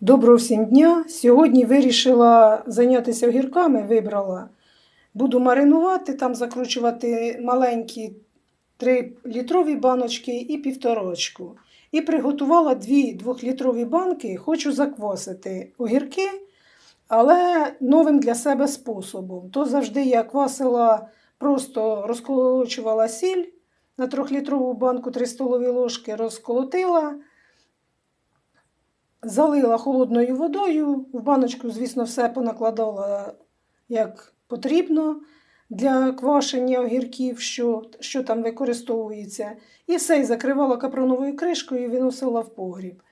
Доброго всім дня! Сьогодні вирішила зайнятися огірками, вибрала. Буду маринувати, там закручувати маленькі 3-літрові баночки і півторочку. І приготувала дві 2-літрові банки, хочу заквасити огірки, але новим для себе способом. То завжди я квасила, просто розколочувала сіль на 3-літрову банку 3 столові ложки, розколотила. Залила холодною водою, в баночку, звісно, все понакладала як потрібно для квашення огірків, що, що там використовується. І все, і закривала капроновою кришкою і виносила в погріб.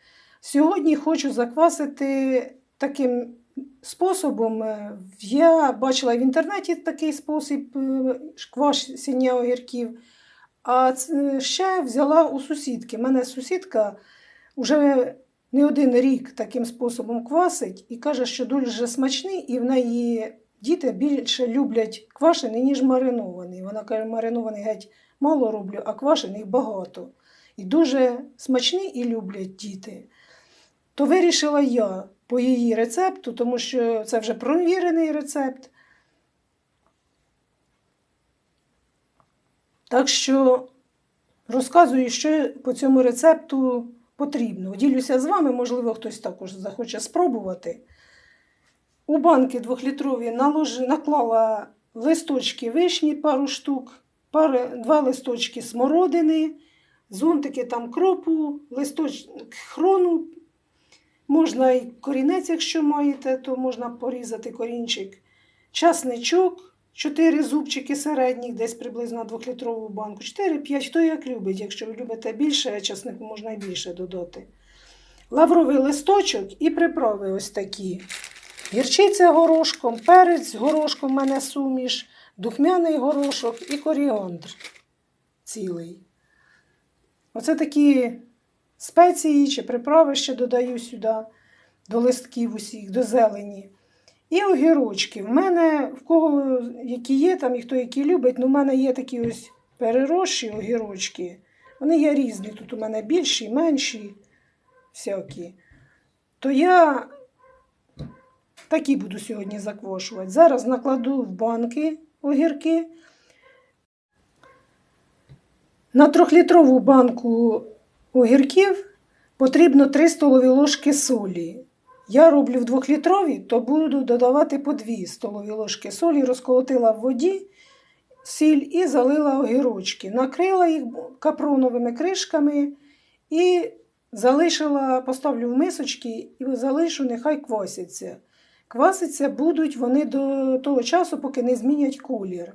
Сьогодні хочу заквасити таким способом. Е, Я бачила в інтернеті такий спосіб е, квашення огірків, а ще взяла у сусідки. У мене сусідка вже не один рік таким способом квасить і каже, що дуже смачний, і в неї діти більше люблять квашений, ніж маринований. Вона каже, маринований геть мало роблю, а квашений багато. І дуже смачний і люблять діти. То вирішила я по її рецепту, тому що це вже провірений рецепт. Так що розказую, що по цьому рецепту потрібно. Ділюся з вами, можливо, хтось також захоче спробувати. У банки двохлітрові наложи, наклала листочки вишні пару штук, пари, два листочки смородини, зонтики там кропу, листочки хрону. Можна і корінець, якщо маєте, то можна порізати корінчик. Часничок, 4 зубчики середніх, десь приблизно на 2-літрову банку. 4-5, хто як любить. Якщо ви любите більше, часнику можна і більше додати. Лавровий листочок і приправи ось такі. Гірчиця горошком, перець горошком в мене суміш, духмяний горошок і коріандр цілий. Оце такі спеції чи приправи ще додаю сюди, до листків усіх, до зелені. І огірочки. В мене, в кого які є, там і хто які любить, ну в мене є такі ось переросші огірочки. Вони є різні. Тут у мене більші, менші, всякі. То я такі буду сьогодні заквашувати. Зараз накладу в банки огірки. На трьохлітрову банку огірків потрібно 3 столові ложки солі. Я роблю в двохлітрові, то буду додавати по 2 столові ложки солі, розколотила в воді сіль і залила огірочки. Накрила їх капроновими кришками і залишила, поставлю в мисочки і залишу, нехай квасяться. Кваситься будуть вони до того часу, поки не змінять колір.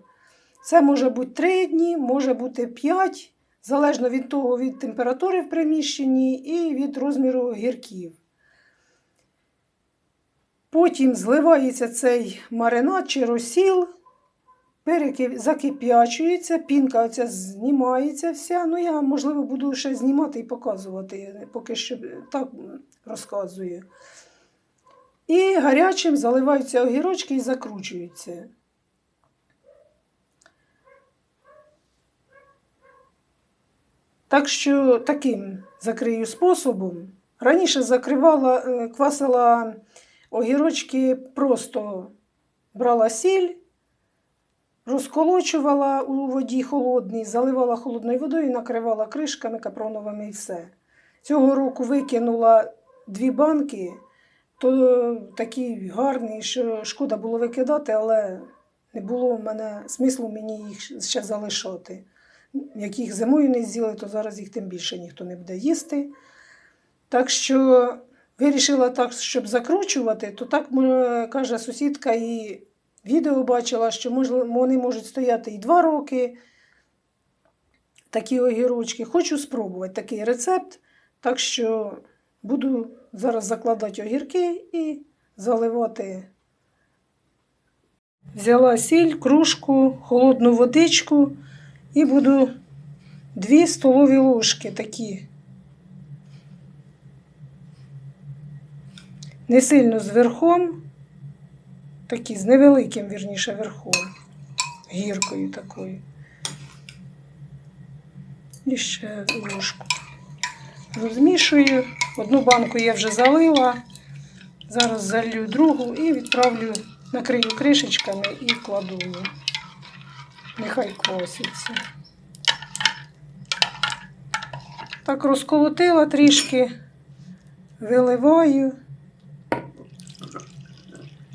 Це може бути 3 дні, може бути 5, залежно від того, від температури в приміщенні і від розміру огірків. Потім зливається цей маринад чи розсіл, перекип... закип'ячується, пінка оця знімається вся. Ну, я, можливо, буду ще знімати і показувати, поки що так розказую. І гарячим заливаються огірочки і закручуються. Так що таким закрию способом. Раніше закривала, е, квасила огірочки, просто брала сіль, розколочувала у воді холодній, заливала холодною водою накривала кришками капроновими і все. Цього року викинула дві банки, то такі гарні, що шкода було викидати, але не було в мене смислу мені їх ще залишати. Як їх зимою не з'їли, то зараз їх тим більше ніхто не буде їсти. Так що вирішила так, щоб закручувати, то так каже сусідка, і відео бачила, що вони можуть стояти і два роки. Такі огірочки. Хочу спробувати такий рецепт. Так що буду зараз закладати огірки і заливати. Взяла сіль, кружку, холодну водичку і буду 2 столові ложки такі. Не сильно з верхом, такі з невеликим, вірніше, верхом, гіркою такою. І ще ложку. Розмішую. Одну банку я вже залила. Зараз залью другу і відправлю, накрию кришечками і кладу. Нехай кваситься. Так розколотила трішки, виливаю.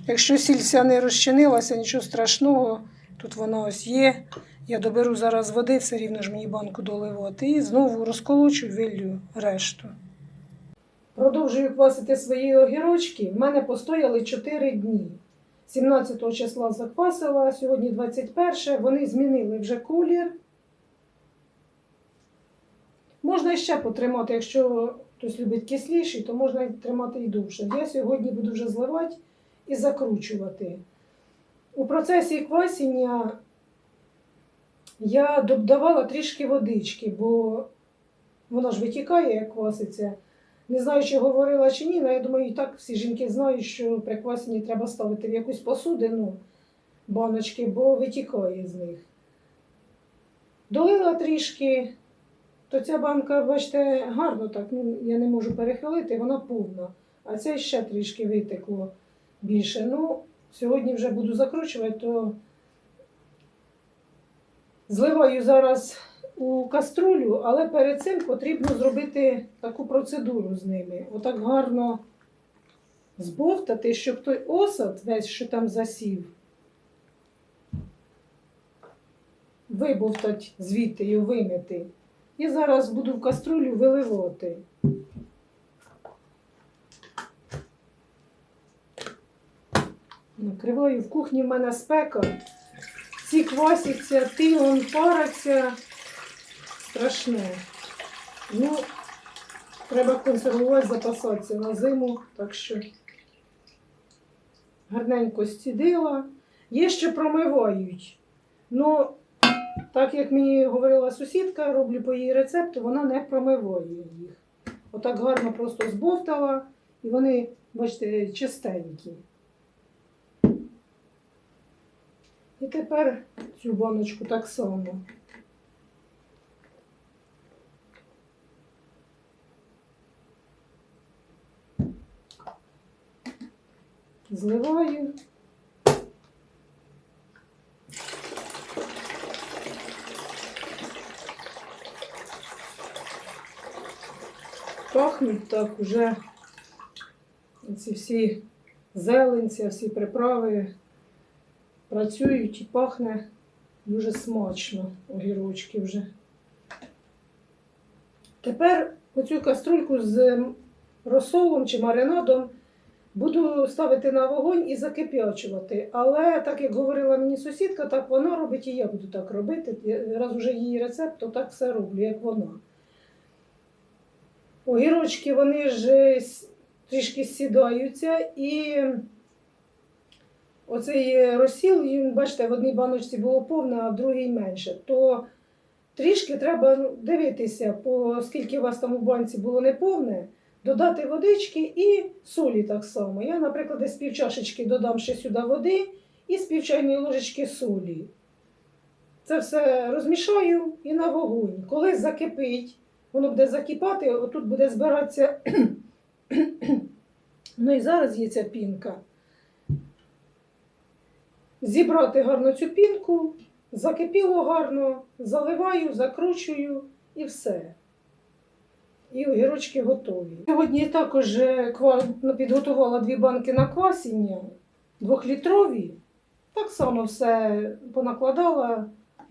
Якщо сільця не розчинилася, нічого страшного, тут вона ось є. Я доберу зараз води, все рівно ж мені банку доливати. І знову розколочу, виллю решту. Продовжую квасити свої огірочки. В мене постояли 4 дні. 17 числа заквасила, сьогодні 21. Вони змінили вже колір. Можна ще потримати, якщо хтось любить кисліший, то можна тримати і довше. Я сьогодні буду вже зливати і закручувати. У процесі квасіння я додавала трішки водички, бо вона ж витікає, як кваситься. Не знаю, чи говорила чи ні, але я думаю, і так всі жінки знають, що при квасінні треба ставити в якусь посудину баночки, бо витікає з них. Долила трішки, то ця банка, бачите, гарно так, ну, я не можу перехилити, вона повна. А ця ще трішки витекло більше. Ну, сьогодні вже буду закручувати, то зливаю зараз у каструлю, але перед цим потрібно зробити таку процедуру з ними. Отак гарно збовтати, щоб той осад, весь, що там засів, вибовтати звідти і вимити. І зараз буду в каструлю виливати. Накриваю в кухні в мене спека. Ці квасяться, он параться. Страшне. Ну, треба консервувати, запасатися на зиму, так що гарненько стідила. Є ще промивають. Ну, так як мені говорила сусідка, роблю по її рецепту, вона не промиває їх. Отак гарно просто збовтала, і вони, бачите, чистенькі. І тепер цю баночку так само. Зливаю. Пахнуть так уже ці всі зеленці, всі приправи працюють і пахне дуже смачно огірочки вже. Тепер оцю каструльку з розсолом чи маринадом буду ставити на вогонь і закип'ячувати. Але так як говорила мені сусідка, так вона робить і я буду так робити. Раз уже її рецепт, то так все роблю, як вона. Огірочки вони ж трішки сідаються і оцей розсіл, він, бачите, в одній баночці було повне, а в другій менше. То трішки треба ну, дивитися, по скільки у вас там у банці було неповне, додати водички і солі так само. Я, наприклад, десь пів чашечки додам ще сюди води і з пів ложечки солі. Це все розмішаю і на вогонь. Коли закипить, воно буде закипати, отут буде збиратися. ну і зараз є ця пінка. Зібрати гарно цю пінку, закипіло гарно, заливаю, закручую і все. І огірочки готові. Сьогодні також е, підготувала дві банки на квасіння, двохлітрові. Так само все понакладала.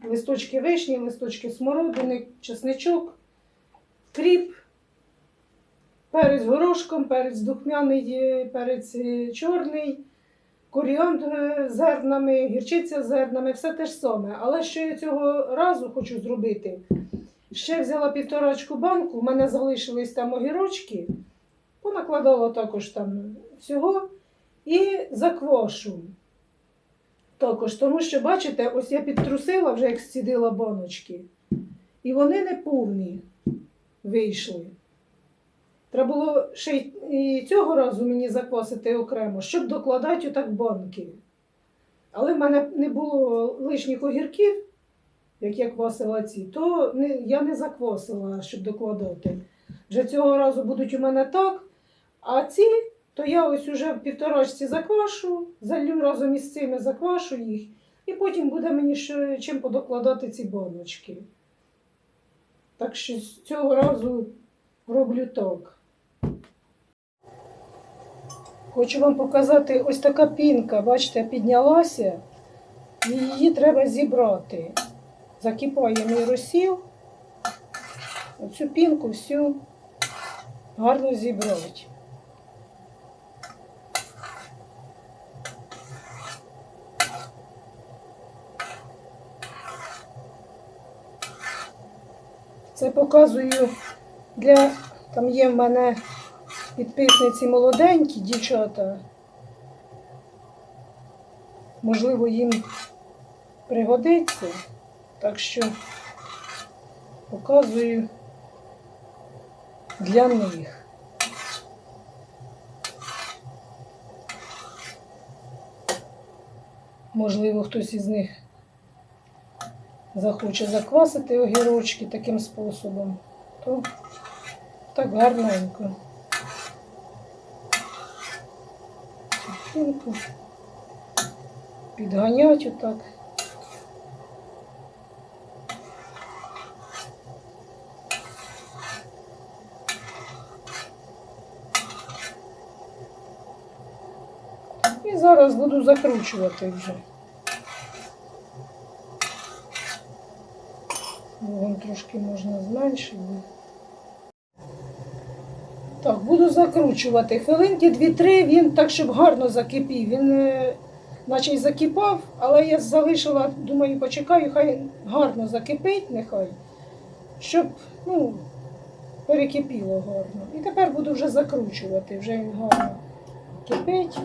Листочки вишні, листочки смородини, чесничок, кріп, перець горошком, перець духмяний, е, перець е, чорний, коріандр з зернами, гірчиця з зернами, все те ж саме. Але що я цього разу хочу зробити? Ще взяла півторачку банку, в мене залишились там огірочки, понакладала також там всього і заквашу. Також, тому що, бачите, ось я підтрусила вже, як зцідила баночки, і вони не повні вийшли. Треба було ще й цього разу мені заквасити окремо, щоб докладати отак банки. Але в мене не було лишніх огірків, як я квасила ці, то не, я не заквасила, щоб докладати. Вже цього разу будуть у мене так, а ці то я ось уже в півторачці заквашу, залю разом із цими заквашу їх, і потім буде мені ще чим подокладати ці баночки. Так що з цього разу роблю так. Хочу вам показати ось така пінка, бачите, піднялася, і її треба зібрати. Закипає мій розсіл. Оцю пінку всю гарно зібрати. Це показую для там є в мене підписниці молоденькі дівчата. Можливо, їм пригодиться. Так що показую для них. Можливо, хтось із них захоче заквасити огірочки таким способом, то так гарненько. Цю підганять отак. І зараз буду закручувати вже. Вон трошки можна зменшити. Закручувати. Хвилинки 2-3 він так, щоб гарно закипів. Він е, наче й закипав, але я залишила, думаю, почекаю, хай гарно закипить, нехай, щоб ну, перекипіло гарно. І тепер буду вже закручувати, вже він гарно кипить.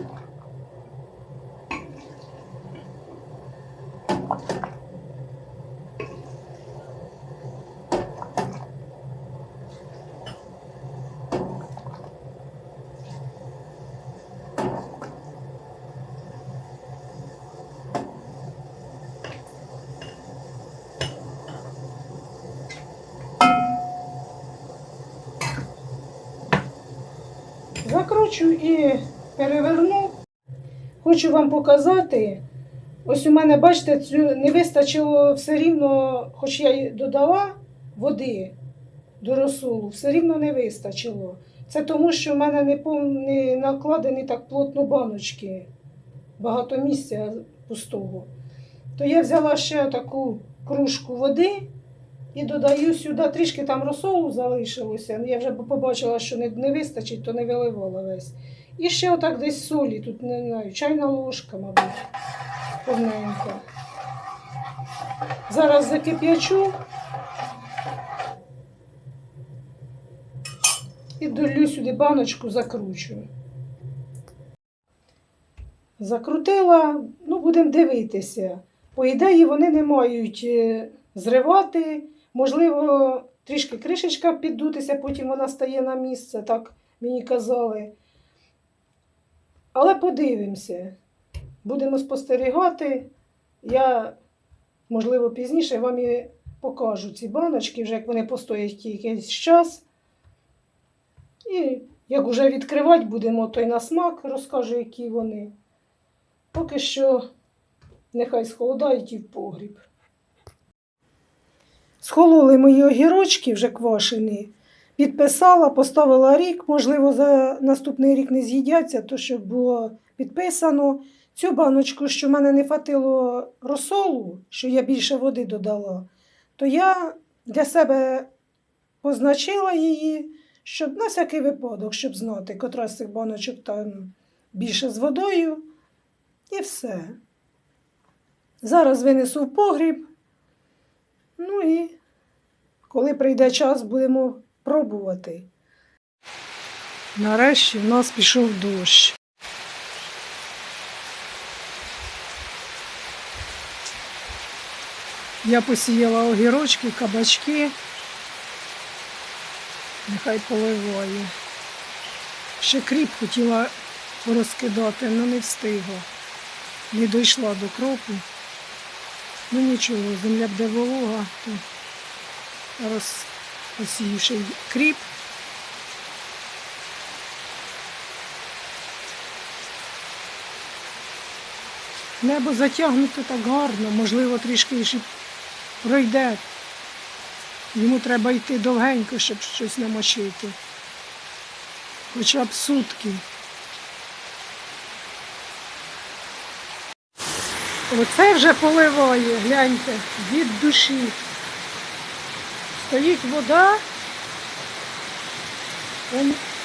Закручу і переверну. Хочу вам показати. Ось у мене, бачите, цю не вистачило все рівно, хоч я й додала води до розсолу, все рівно не вистачило. Це тому, що в мене не, пов... не накладені так плотно баночки, багато місця пустого. То я взяла ще таку кружку води і додаю сюди, трішки там розсолу залишилося. Я вже побачила, що не, не вистачить, то не виливала весь. І ще отак десь солі, тут не знаю, чайна ложка, мабуть, повненька. Зараз закип'ячу і долю сюди баночку, закручу. Закрутила, ну будемо дивитися. По ідеї вони не мають е, зривати. Можливо, трішки кришечка піддутися, потім вона стає на місце, так мені казали. Але подивимося. Будемо спостерігати. Я, можливо, пізніше вам і покажу ці баночки, вже як вони постоять якийсь час. І як вже відкривати будемо, то й на смак розкажу, які вони. Поки що нехай схолодають і в погріб. Схололи мої огірочки вже квашені. Підписала, поставила рік, можливо, за наступний рік не з'їдяться, то щоб було підписано. Цю баночку, що в мене не хватило розсолу, що я більше води додала, то я для себе позначила її, щоб на всякий випадок, щоб знати, котра з цих баночок там більше з водою. І все. Зараз винесу в погріб. Ну і коли прийде час, будемо пробувати. Нарешті в нас пішов дощ. Я посіяла огірочки, кабачки. Нехай поливає. Ще кріп хотіла розкидати, але не встигла. Не дійшла до кропу. Ну нічого, земля буде волога, то розсіюши кріп. Небо затягнуто так гарно, можливо, трішки ще пройде. Йому треба йти довгенько, щоб щось намочити. Хоча б сутки. Оце вже поливає, гляньте, від душі. Стоїть вода.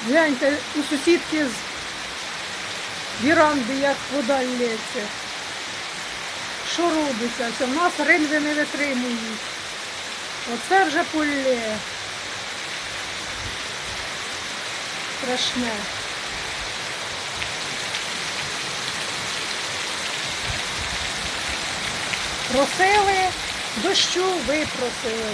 Гляньте, у сусідки з віранди, як вода лється. Що робиться? Це в нас ринви не витримують. Оце вже полє. Страшне. Просили дощу, випросили.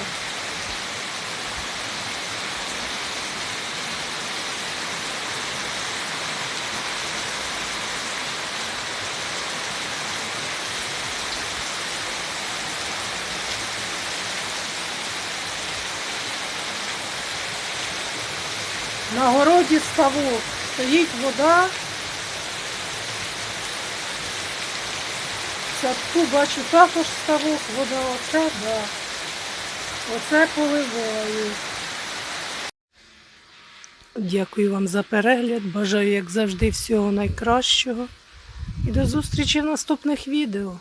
На городі ставок. Стоїть вода. Садку бачу також ставок, вода. Оце, да. Оце поливаю. Дякую вам за перегляд. Бажаю, як завжди, всього найкращого. І до зустрічі в наступних відео.